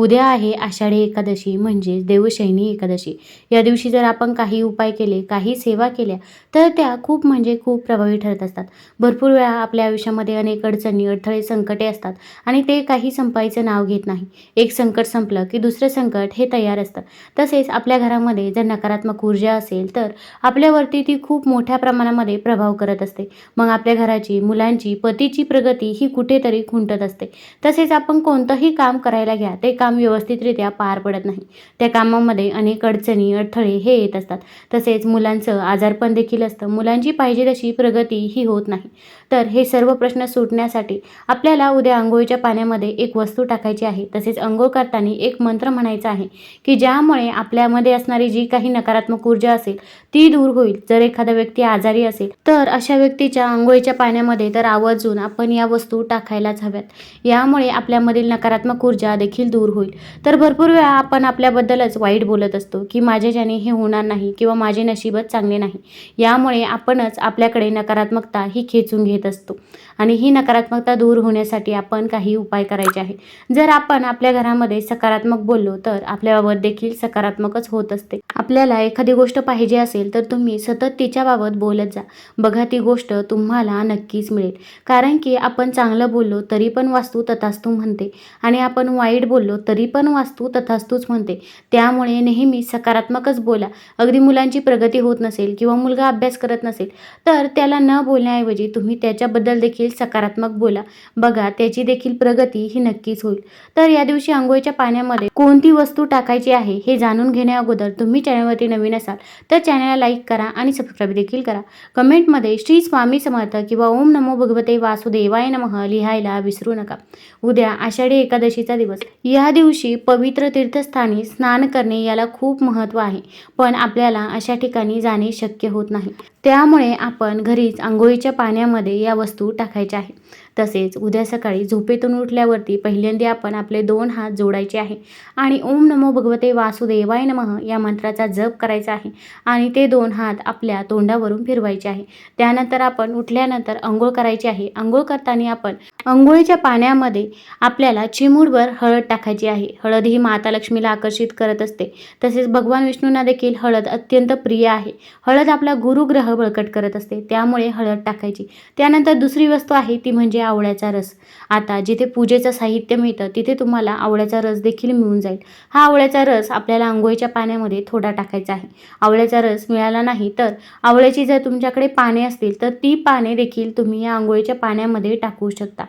उद्या आहे आषाढी एकादशी म्हणजेच देवशैनी एकादशी. या दिवशी जर आपण काही उपाय केले काही सेवा केल्या तर त्या खूप म्हणजे खूप प्रभावी ठरत असतात. भरपूर वेळा आपल्या आयुष्यामध्ये अनेक अडचणी अडथळे संकटे असतात आणि ते काही संपायचं नाव घेत नाही. एक संकट संपलं की दुसरं संकट हे तयार असतं. तसेच आपल्या घरामध्ये जर नकारात्मक ऊर्जा असेल तर आपल्यावरती ती खूप मोठ्या प्रमाणामध्ये प्रभाव करत असते. मग आपल्या घराची मुलांची पतीची प्रगती ही कुठेतरी खुंटत असते. तसेच आपण कोणतंही काम करायला घ्या ते काम व्यवस्थितरित्या पार पडत नाही. त्या कामामध्ये अनेक अडचणी अडथळे हे येत असतात. तसेच मुलांचं आजारपण देखील असतं. मुलांची पाहिजे तशी प्रगती ही होत नाही. तर हे सर्व प्रश्न सुटण्यासाठी आपल्याला उद्या आंघोळीच्या पाण्यामध्ये एक वस्तू टाकायची आहे. तसेच आंघोळ करताना एक मंत्र म्हणायचा आहे की ज्यामुळे आपल्यामध्ये असणारी जी काही नकारात्मक ऊर्जा असेल ती दूर होईल. जर एखादा व्यक्ती आजारी असेल तर अशा व्यक्तीच्या आंघोळीच्या पाण्यामध्ये तर आवर्जून आपण या वस्तू टाकायलाच हव्यात. यामुळे आपल्यामधील नकारात्मक ऊर्जा देखील दूर होईल. तर भरपूर वेळा आपण आपल्याबद्दलच वाईट बोलत असतो की माझ्याच्याने हे होणार नाही किंवा माझे नशीबच चांगले नाही. यामुळे आपणच आपल्याकडे नकारात्मकता ही खेचून घेत असतो. आणि ही नकारात्मकता दूर होण्यासाठी आपण काही उपाय करायचे आहे जर आपण आपल्या घरामध्ये सकारात्मक बोललो तर आपल्याबाबत देखील सकारात्मकच होत असते. आपल्याला एखादी गोष्ट पाहिजे असेल तर तुम्ही सतत तिच्याबाबत बोलत जा. बघा ती गोष्ट तुम्हाला नक्कीच मिळेल. कारण की आपण चांगलं बोललो तरी पण वास्तू तथास्तू म्हणते. आणि आपण वाईट बोललो तरी पण वास्तू तथास्तूच म्हणते. त्यामुळे नेहमी सकारात्मकच बोला. अगदी मुलांची प्रगती होत नसेल किंवा मुलगा अभ्यास करत नसेल तर त्याला न बोलण्याऐवजी तुम्ही त्याच्याबद्दल देखील सकारात्मक बोला. बघा त्याची देखील प्रगती ही नक्कीच होईल. तर या दिवशी आंघोळीच्या पाण्यामध्ये कोणती वस्तू टाकायची आहे हे जाणून घेण्या अगोदर तुम्ही चॅनलवरती नवीन असाल तर चॅनलला लाईक करा आणि सबस्क्राईब देखील करा. कमेंटमध्ये श्री स्वामी समर्थ किंवा ओम नमो भगवते वासुदेवाय नमः लिहायला विसरू नका. उद्या आषाढी एकादशीचा दिवस. या दिवशी पवित्र तीर्थस्थानी स्नान करणे याला खूप महत्त्व आहे पण आपल्याला अशा ठिकाणी जाणे शक्य होत नाही. त्यामुळे आपण घरीच आंघोळीच्या पाण्यामध्ये या वस्तू टाकायच्या आहे तसेच उद्या सकाळी झोपेतून उठल्यावरती पहिल्यांदा आपण आपले दोन हात जोडायचे आहे. आणि ओम नमो भगवते वासुदेवाय नमः या मंत्राचा जप करायचा आहे. आणि ते दोन हात आपल्या तोंडावरून फिरवायचे आहे. त्यानंतर आपण उठल्यानंतर आंघोळ करायची आहे. आंघोळ करताना आपण आंघोळीच्या पाण्यामध्ये आपल्याला चिमूडभर हळद टाकायची आहे. हळद ही माता लक्ष्मीला आकर्षित करत असते. तसेच भगवान विष्णूंना देखील हळद अत्यंत प्रिय आहे. हळद आपला गुरुग्रह बळकट करत असते. त्यामुळे हळद टाकायची. त्यानंतर दुसरी वस्तू आहे ती म्हणजे आवळ्याचा रस. आता जिथे पूजेचं साहित्य मिळतं तिथे तुम्हाला आवळ्याचा रस देखील मिळून जाईल. हा आवळ्याचा रस आपल्याला आंघोळीच्या पाण्यामध्ये थोडा टाकायचा आहे. आवळ्याचा रस मिळाला नाही तर आवळ्याची जर तुमच्याकडे पाने असतील तर ती पाने देखील तुम्ही या आंघोळीच्या पाण्यामध्ये टाकू शकता.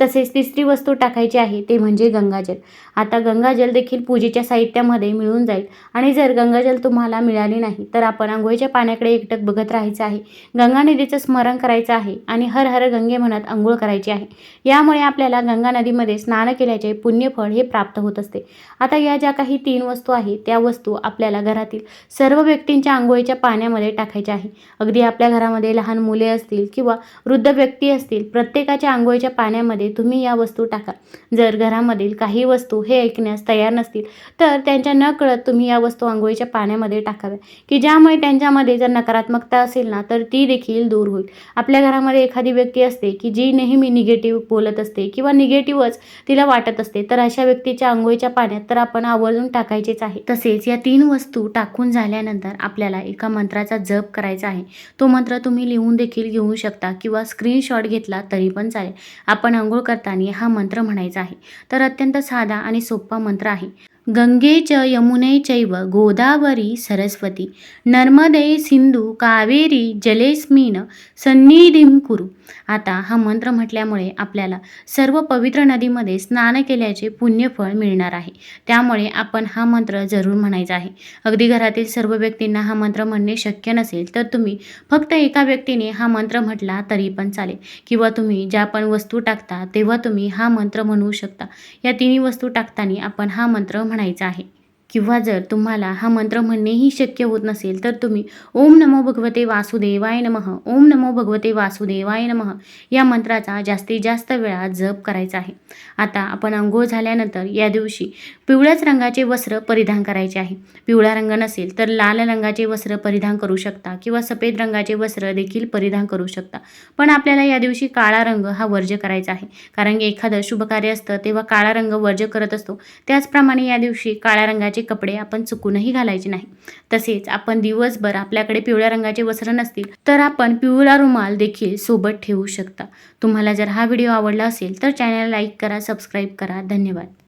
तसेच तिसरी वस्तू टाकायची आहे ते म्हणजे गंगाजल. आता गंगाजल देखील पूजेच्या साहित्यामध्ये मिळून जाईल. आणि जर गंगाजल तुम्हाला मिळाली नाही तर आपण आंघोळीच्या पाण्याकडे एकटक बघत राहायचं आहे. गंगा नदीचं स्मरण करायचं आहे आणि हर हर गंगे म्हणत आंघोळ करायचं आहे. यामुळे आपल्याला गंगा नदीमध्ये स्नान केल्याचे पुण्यफळ हे प्राप्त होत असते. आता या ज्या काही तीन वस्तू आहेत त्या वस्तू आपल्याला घरातील सर्व व्यक्तींच्या आंघोळीच्या पाण्यामध्ये टाकायच्या आहे. अगदी आपल्या घरामध्ये लहान मुले असतील किंवा वृद्ध व्यक्ती असतील प्रत्येकाच्या आंघोळीच्या पाण्यामध्ये तुम्ही या वस्तू टाका. जर घरामधील काही वस्तू हे ऐकण्यास तयार नसतील तर त्यांच्या न कळत तुम्ही या वस्तू आंघोळीच्या पाण्यामध्ये टाकाव्या. की ज्यामुळे त्यांच्यामध्ये जर नकारात्मकता असेल ना तर ती देखील दूर होईल. आपल्या घरामध्ये एखादी व्यक्ती असते की जी नेहमी निगेटिव्ह बोलत असते किंवा निगेटिव्हच तिला वाटत असते तर अशा व्यक्तीच्या आंघोळीच्या पाण्यात तर आपण आवर्जून टाकायचेच आहे. तसेच या तीन वस्तू टाकून झाल्यानंतर आपल्याला एका मंत्राचा जप करायचा आहे. तो मंत्र तुम्ही लिहून देखील घेऊ शकता किंवा स्क्रीनशॉट घेतला तरी पण चालेल. आपण आंघोळ करताना हा मंत्र म्हणायचा आहे. तर अत्यंत साधा आणि सोपा मंत्र आहे. गंगे च यमुने चैव गोदावरी सरस्वती। नर्मदे सिंधू कावेरी जलेस्मिन सन्निधीम कुरु। आता हा मंत्र म्हटल्यामुळे आपल्याला सर्व पवित्र नदीमध्ये स्नान केल्याचे पुण्यफळ मिळणार आहे. त्यामुळे आपण हा मंत्र जरूर म्हणायचा आहे. अगदी घरातील सर्व व्यक्तींना हा मंत्र म्हणणे शक्य नसेल तर तुम्ही फक्त एका व्यक्तीने हा मंत्र म्हटला तरी पण चालेल. किंवा तुम्ही ज्या पण वस्तू टाकता तेव्हा तुम्ही हा मंत्र म्हणू शकता. या तिन्ही वस्तू टाकताना आपण हा मंत्र म्हणायचं आहे. किंवा जर तुम्हाला हा मंत्र म्हणणेही शक्य होत नसेल तर तुम्ही ओम नमो भगवते वासुदेवाय नमः ओम नमो भगवते वासुदेवाय नमः या मंत्राचा जास्तीत जास्त वेळा जप करायचा आहे. आता आपण अंघोळ झाल्यानंतर या दिवशी पिवळ्याच रंगाचे वस्त्र परिधान करायचे आहे. पिवळा रंग नसेल तर लाल रंगाचे वस्त्र परिधान करू शकता किंवा सफेद रंगाचे वस्त्र देखील परिधान करू शकता. पण आपल्याला या दिवशी काळा रंग हा वर्ज्य करायचा आहे. कारण की एखादं शुभ कार्य असतं तेव्हा काळा रंग वर्ज्य करत असतो. त्याचप्रमाणे या दिवशी काळ्या रंगाचे रंगाचे कपडे आपण चुकूनही घालायचे नाही. तसेच आपण दिवसभर आपल्याकडे पिवळ्या रंगाचे वस्त्र नसतील तर आपण पिवळा रुमाल देखील सोबत ठेवू शकता. तुम्हाला जर हा व्हिडिओ आवडला असेल तर चॅनल लाईक करा सबस्क्राईब करा. धन्यवाद.